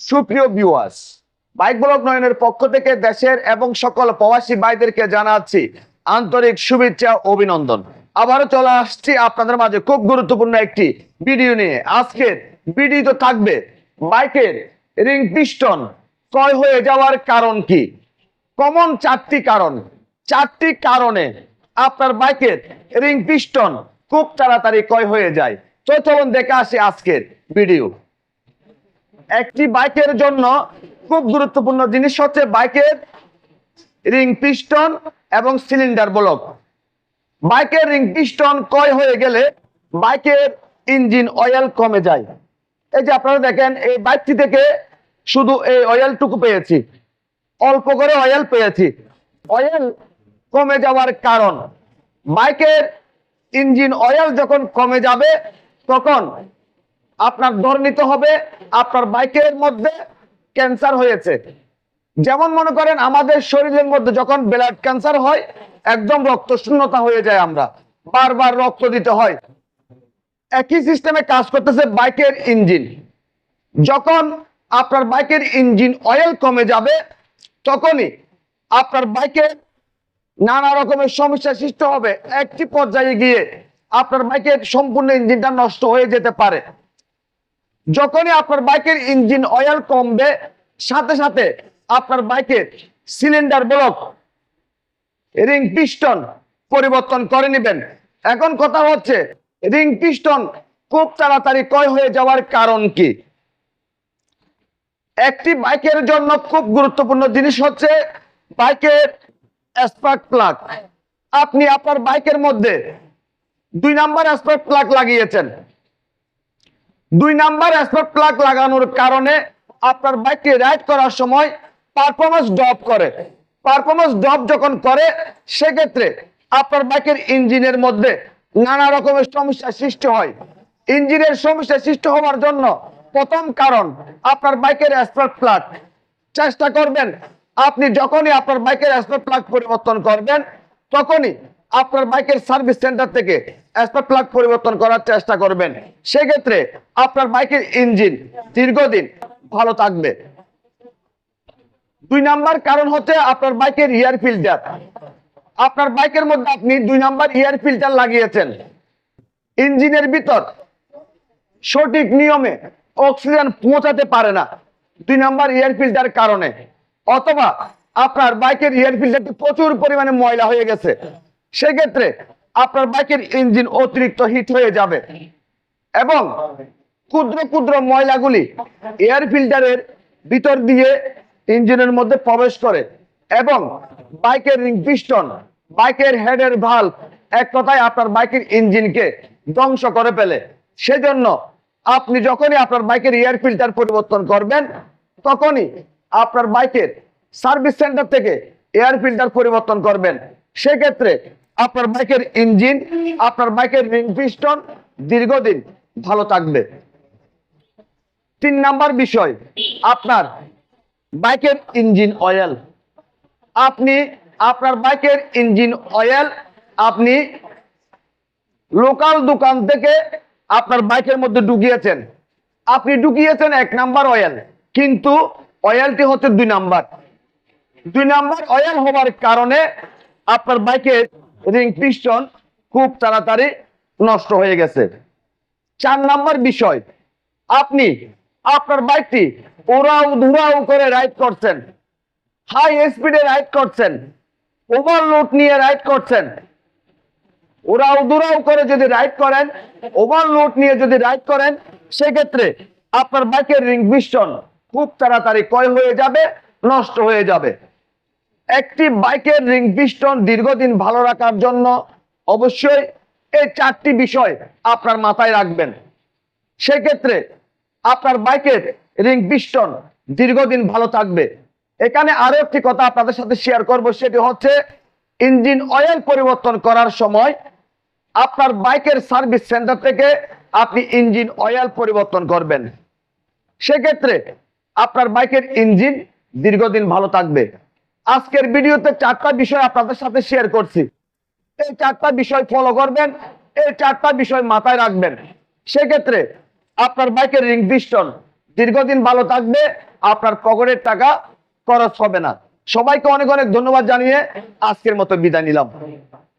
সুপ্রিয় viewers bike block নয়নের পক্ষ থেকে দেশের এবং সকল প্রবাসী ভাইদেরকে জানাচ্ছি আন্তরিক শুভেচ্ছা, অভিনন্দন। আবারও চলে আসছি আপনাদের মাঝে খুব গুরুত্বপূর্ণ একটি ভিডিও নিয়ে। আজকের ভিডিও তো থাকবে বাইকের রিং পিস্টন ক্ষয় হয়ে যাওয়ার কারণ কি? কমন চারটি কারণ। চারটি কারণে আপনার বাইকের রিং পিস্টন খুব তাড়াতাড়ি ক্ষয় হয়ে যায়। তো চলুন দেখে আসি আজকের ভিডিও একটি বাইকের জন্য খুব গুরুত্বপূর্ণ জিনিস হচ্ছে বাইকের রিং পিস্টন এবং সিলিন্ডার ব্লক। বাইকের রিং পিস্টন ক্ষয় হয়ে গেলে বাইকের ইঞ্জিন অয়েল কমে যায়। এই যে আপনারা দেখেন, এই বাইকটি থেকে শুধু এই অয়েলটুকু পেয়েছি। অল্প করে অয়েল পেয়েছি। অয়েল কমে যাওয়ার কারণ, বাইকের ইঞ্জিন অয়েল যখন কমে যাবে, তখন আপনার ধরে নিতে হবে, আপনার বাইকের মধ্যে ক্যান্সার হয়েছে। যেমন মনে করেন আমাদের শরীরের মধ্যে যখন ব্লাড ক্যান্সার হয়, একদম রক্ত শূন্যতা হয়ে যায় আমরা। বারবার রক্ত দিতে হয়। একই সিস্টেমে কাজ করতেছে বাইকের ইঞ্জিন। যখন আপনার বাইকের ইঞ্জিন অয়েল কমে যাবে, তখনই আপনার বাইকের নানা রকমের সমস্যা সৃষ্টি হবে। একটি পর্যায়ে গিয়ে আপনার বাইকের সম্পূর্ণ ইঞ্জিনটা নষ্ট হয়ে যেতে পারে। যখনই আপনার বাইকের ইঞ্জিন অয়েল কমবে, সাথে সাথে আপনার বাইকের সিলিন্ডার ব্লক রিং পিস্টন পরিবর্তন করে নেবেন। এখন কথা হচ্ছে রিং পিস্টন খুব তাড়াতাড়ি ক্ষয় হয়ে যাওয়ার কারণ কি? একটি বাইকের জন্য খুব গুরুত্বপূর্ণ জিনিস হচ্ছে বাইকের স্পার্ক প্লাগ আপনি আপনার বাইকের মধ্যে দুই নাম্বার স্পার্ক প্লাগ লাগিয়েছেন। দুই নাম্বার স্পার্ক প্লাগ লাগানোর কারণে আপনার বাইকটি রাইড করার সময় পারফরমেন্স ড্রপ করে। পারফরমেন্স ড্রপ যখন করে, সেক্ষেত্রে আপনার বাইকের ইঞ্জিনের মধ্যে নানা রকমের সমস্যা সৃষ্টি হয়। ইঞ্জিনের সমস্যা সৃষ্টি হওয়ার জন্য প্রথম কারণ আপনার বাইকের স্পার্ক প্লাগ চেষ্টা করবেন, আপনি যখনই আপনার বাইকের স্পার্ক প্লাগ পরিবর্তন করবেন, তখনই আপনার বাইকের সার্ভিস সেন্টার থেকে স্পার্ক প্লাগ পরিবর্তন করার চেষ্টা করবেন। সেক্ষেত্রে আপনার বাইকের ইঞ্জিন দীর্ঘদিন ভালো থাকবে। দুই নাম্বার কারণ হচ্ছে আপনার বাইকের এয়ার ফিল্টার আপনার বাইকের মধ্যে আপনি দুই নাম্বার এয়ার ফিল্টার লাগিয়েছেন। ইঞ্জিনের ভিতর সঠিক নিয়মে অক্সিজেন পৌঁছাতে পারে না দুই নাম্বার এয়ার ফিল্টার কারণে। অথবা আপনার বাইকের এয়ার ফিল্টারটি প্রচুর পরিমাণে ময়লা হয়ে গেছে। সেক্ষেত্রে আপনার বাইকের ইঞ্জিন অতিরিক্ত হিট হয়ে যাবে। এবং ক্ষুদ্র ক্ষুদ্র ময়লাগুলি এয়ার ফিল্টারের ভিতর দিয়ে ইঞ্জিনের মধ্যে প্রবেশ করে এবং বাইকের রিং পিস্টন বাইকের হেডের ভালো এক কথায় আপনার বাইকের ইঞ্জিনকে ধ্বংস করে ফেলে। সেজন্য আপনি যখনই আপনার বাইকের এয়ার ফিল্টার পরিবর্তন করবেন, তখনই আপনার বাইকের সার্ভিস সেন্টার থেকে এয়ার ফিল্টার পরিবর্তন করবেন। সেক্ষেত্রে আপনার বাইকের ইঞ্জিন, আপনার বাইকের রিং পিস্টন দীর্ঘদিন ভালো থাকবে। তিন নাম্বার বিষয়, আপনার বাইকের ইঞ্জিন অয়েল আপনি, আপনার বাইকের ইঞ্জিন অয়েল আপনি লোকাল দোকান থেকে আপনার বাইকের মধ্যে ঢুকিয়েছেন। আপনি ঢুকিয়েছেন এক নাম্বার অয়েল কিন্তু অয়েলটি হচ্ছে দুই নাম্বার। দুই নাম্বার অয়েল হওয়ার কারণে আপনার বাইকের রিং পিস্টন খুব তাড়াতাড়ি নষ্ট হয়ে গেছে। চার নাম্বার বিষয়, আপনি আপনার বাইকটি ওরাও ধুরাও করে রাইড করছেন। হাই স্পিডে রাইড করছেন। ওভারলোড নিয়ে রাইড করছেন। ওরাও দুরাও করে যদি রাইড করেন ওভারলোড নিয়ে যদি রাইড করেন, সেক্ষেত্রে আপনার বাইকের রিং পিস্টন খুব তাড়াতাড়ি ক্ষয় হয়ে যাবে, নষ্ট হয়ে যাবে। একটি বাইকের রিং পিস্টন দীর্ঘদিন ভালো রাখার জন্য অবশ্যই এই চারটি বিষয় আপনার মাথায় রাখবেন। সেক্ষেত্রে আপনার বাইকের রিং পিস্টন দীর্ঘদিন ভালো থাকবে। এখানে আরও একটি কথা আপনাদের সাথে শেয়ার করব, সেটি হচ্ছে ইঞ্জিন অয়েল পরিবর্তন করার সময় আপনার বাইকের সার্ভিস সেন্টার থেকে আপনি ইঞ্জিন অয়েল পরিবর্তন করবেন। সেক্ষেত্রে আপনার বাইকের ইঞ্জিন দীর্ঘদিন ভালো থাকবে। আজকের ভিডিওতে চারটা বিষয় আপনাদের সাথে শেয়ার করছি। এই চারটা বিষয় ফলো করবেন, এই চারটা বিষয় মাথায় রাখবেন। সেক্ষেত্রে আপনার বাইকের রিং পিস্টন দীর্ঘদিন ভালো থাকবে, আপনার কগরের টাকা খরচ হবে না। সবাইকে অনেক অনেক ধন্যবাদ জানিয়ে আজকের মতো বিদায় নিলাম।